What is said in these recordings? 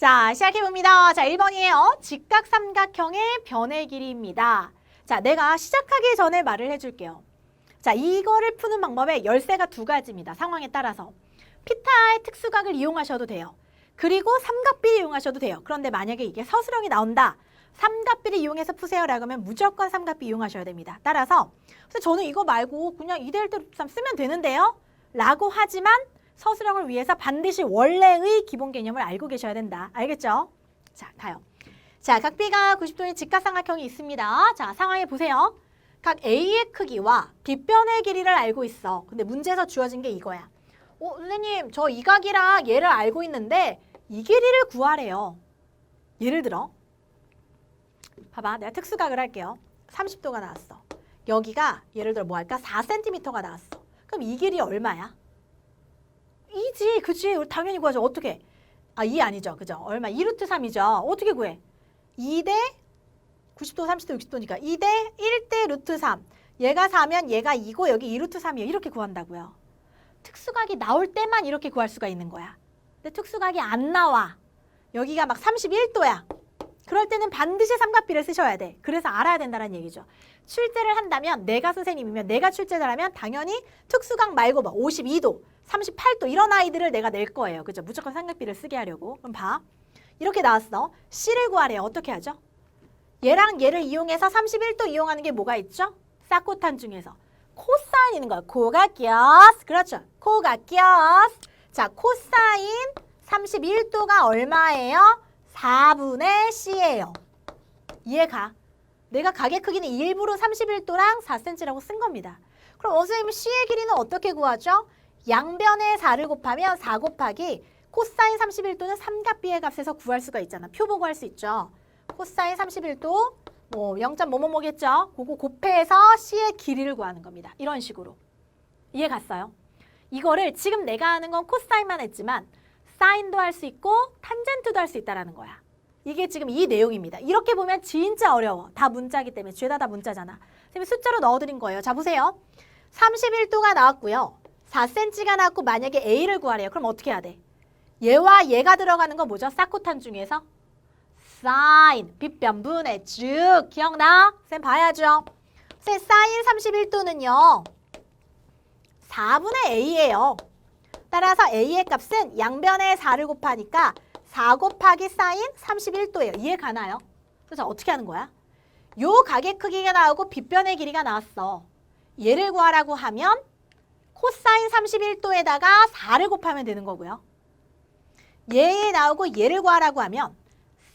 자, 시작해봅니다. 자, 1번이에요. 직각삼각형의 변의 길이입니다. 자, 내가 시작하기 전에 말을 해줄게요. 자, 이거를 푸는 방법에 열쇠가 두 가지입니다. 상황에 따라서. 피타의 특수각을 이용하셔도 돼요. 그리고 삼각비를 이용하셔도 돼요. 그런데 만약에 이게 서술형이 나온다. 삼각비를 이용해서 푸세요라고 하면 무조건 삼각비 이용하셔야 됩니다. 따라서 저는 이거 말고 그냥 2대1 대 쓰면 되는데요. 라고 하지만 서술형을 위해서 반드시 원래의 기본 개념을 알고 계셔야 된다. 알겠죠? 자, 가요. 자, 각 B가 90도의 직각삼각형이 있습니다. 자, 상황에 보세요. 각 A의 크기와 빗변의 길이를 알고 있어. 근데 문제에서 주어진 게 이거야. 어, 선생님, 저 이 각이랑 얘를 알고 있는데 이 길이를 구하래요. 예를 들어, 봐봐, 내가 특수각을 할게요. 30도가 나왔어. 여기가 예를 들어 뭐 할까? 4cm가 나왔어. 그럼 이 길이 얼마야? 이지, 그치? 당연히 구하죠. 어떻게? 아, 2 아니죠. 그죠? 얼마? 2루트 3이죠. 어떻게 구해? 2대 90도, 30도, 60도니까 2대 1대 루트 3. 얘가 4면 얘가 2고 여기 2루트 3이에요. 이렇게 구한다고요. 특수각이 나올 때만 이렇게 구할 수가 있는 거야. 근데 특수각이 안 나와. 여기가 막 31도야. 그럴 때는 반드시 삼각비를 쓰셔야 돼. 그래서 알아야 된다는 얘기죠. 출제를 한다면 내가 선생님이면 내가 출제를 하면 당연히 특수각 말고 막 52도, 38도 이런 아이들을 내가 낼 거예요. 그죠? 무조건 삼각비를 쓰게 하려고. 그럼 봐. 이렇게 나왔어. C를 구하래요. 어떻게 하죠? 얘랑 얘를 이용해서 31도 이용하는 게 뭐가 있죠? 싹코탄 중에서 코사인 있는 거예요. 코가 껴스. 그렇죠. 코가 껴스. 자, 코사인 31도가 얼마예요? 4분의 C예요. 이해가? 내가 가게 크기는 일부러 31도랑 4cm라고 쓴 겁니다. 그럼 어, 선생님 C의 길이는 어떻게 구하죠? 양변의 4를 곱하면 4 곱하기 코사인 31도는 삼각비의 값에서 구할 수가 있잖아. 표 보고 할 수 있죠. 코사인 31도 뭐 0. 뭐뭐뭐겠죠. 그거 곱해서 C의 길이를 구하는 겁니다. 이런 식으로. 이해 갔어요? 이거를 지금 내가 하는 건 코사인만 했지만 사인도 할 수 있고 탄젠트도 할 수 있다라는 거야. 이게 지금 이 내용입니다. 이렇게 보면 진짜 어려워. 다 문자기 때문에 죄다 다 문자잖아. 선생님이 숫자로 넣어드린 거예요. 자 보세요. 31도가 나왔고요. 4cm가 나왔고 만약에 A를 구하래요. 그럼 어떻게 해야 돼? 얘와 얘가 들어가는 건 뭐죠? 싹코탄 중에서 사인, 빗변분의 쭉 기억나? 쌤 봐야죠. 쌤 사인 31도는요. 4분의 A예요. 따라서 A의 값은 양변의 4를 곱하니까 4 곱하기 사인 31도예요. 이해 가나요? 그래서 어떻게 하는 거야? 요 가게 크기가 나오고 빗변의 길이가 나왔어. 얘를 구하라고 하면 코사인 31도에다가 4를 곱하면 되는 거고요. 얘에 나오고 얘를 구하라고 하면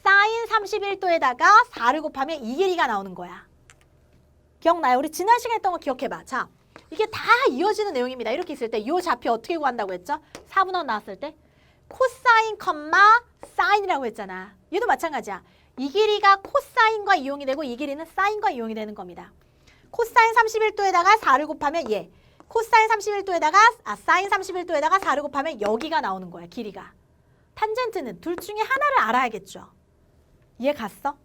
사인 31도에다가 4를 곱하면 이 길이가 나오는 거야. 기억나요? 우리 지난 시간에 했던 거 기억해봐. 자, 이게 다 이어지는 내용입니다. 이렇게 있을 때이 좌표 어떻게 구한다고 했죠? 4분원 나왔을 때 코사인 컴마 사인이라고 했잖아. 얘도 마찬가지야. 이 길이가 코사인과 이용이 되고 이 길이는 사인과 이용이 되는 겁니다. 코사인 31도에다가 4를 곱하면 얘. 코사인 31도에다가 아 사인 31도에다가 4를 곱하면 여기가 나오는 거야. 길이가. 탄젠트는 둘 중에 하나를 알아야겠죠. 이해 갔어?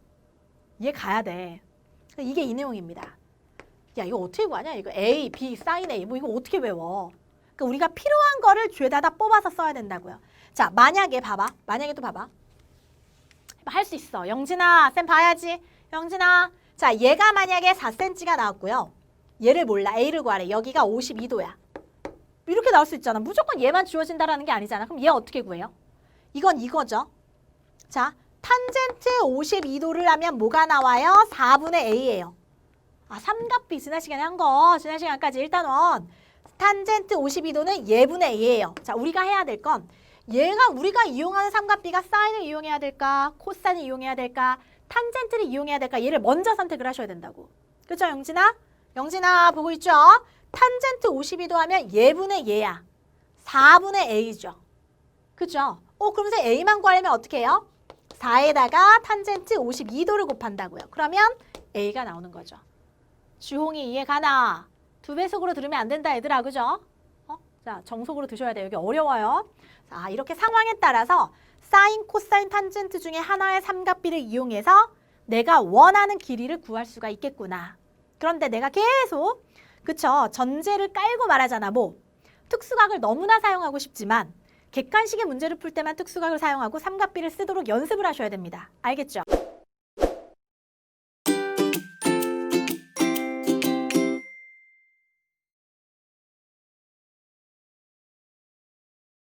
이해 가야 돼. 이게 이 내용입니다. 야 이거 어떻게 구하냐? 이거 A, B, 사인 A 뭐 이거 어떻게 외워? 그러니까 우리가 필요한 거를 죄다 다 뽑아서 써야 된다고요. 자 만약에 봐봐. 만약에 또 봐봐. 할 수 있어. 영진아 쌤 봐야지. 영진아 자 얘가 만약에 4cm가 나왔고요. 얘를 몰라. A를 구하래. 여기가 52도야. 이렇게 나올 수 있잖아. 무조건 얘만 주어진다라는 게 아니잖아. 그럼 얘 어떻게 구해요? 이건 이거죠. 자 탄젠트 52도를 하면 뭐가 나와요? 4분의 A예요. 아, 삼각비 지난 시간에 한 거. 지난 시간까지 일단은 탄젠트 52도는 예분의 A예요. 자, 우리가 해야 될 건 얘가 우리가 이용하는 삼각비가 사인을 이용해야 될까? 코사인을 이용해야 될까? 탄젠트를 이용해야 될까? 얘를 먼저 선택을 하셔야 된다고. 그렇죠, 영진아? 영진아 보고 있죠? 탄젠트 52도 하면 예분의 얘야. 4분의 A죠. 그죠? 어, 그러면서 A만 구하려면 어떻게 해요? 4에다가 탄젠트 52도를 곱한다고요. 그러면 A가 나오는 거죠. 주홍이 이해 가나? 두 배속으로 들으면 안 된다 얘들아 그죠? 어? 자 정속으로 드셔야 돼요. 여기 어려워요. 자 이렇게 상황에 따라서 사인, 코사인, 탄젠트 중에 하나의 삼각비를 이용해서 내가 원하는 길이를 구할 수가 있겠구나. 그런데 내가 계속 그쵸 전제를 깔고 말하잖아. 뭐 특수각을 너무나 사용하고 싶지만 객관식의 문제를 풀 때만 특수각을 사용하고 삼각비를 쓰도록 연습을 하셔야 됩니다. 알겠죠?